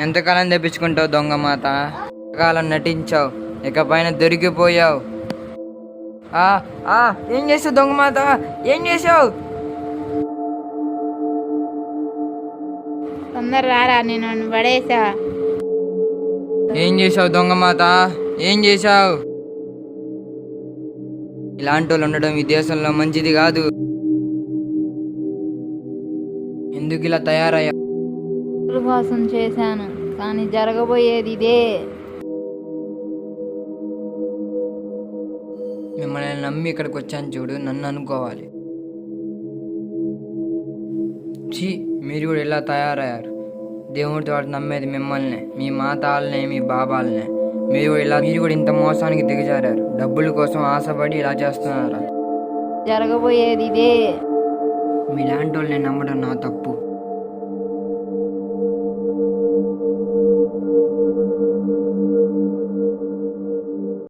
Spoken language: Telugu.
ఎంతకాలం తెప్పించుకుంటావు దొంగ మాత? ఎంతకాలం నటించావు? ఇకపైన దొరికిపోయావు. ఆ, ఆ, ఏం చేసావు దొంగ మాత? ఏం చేసావు తొందర రారా నేను పడేసా. ఏం చేసావు దొంగ మాత? ఏం చేసావు ఇలాంటి వాళ్ళు ఉండడం ఈ దేశంలో మంచిది కాదు. ఎందుకు ఇలా తయారయ్యా డబ్బుల కోసం చేశాను కానీ జరగబోయేది ఇదే. మిమ్మల్ని నమ్మి ఇక్కడికి వచ్చాను చూడు నన్ను అనుకోవాలి. ఛీ మీరు కూడా ఇలా తయారయ్యారు. దేవుడితో వాడు నమ్మేది మిమ్మల్ని మీ మాతాలనే మీ బాబాలనే. మీరు కూడా ఇలా మీరు కూడా ఇంత మోసానికి దిగజారారు. డబ్బుల కోసం ఆశపడి ఇలా చేస్తున్నారా? జరగబోయేది ఇదే. మీలాంటి వాళ్ళని నమ్మడం నా తప్పు.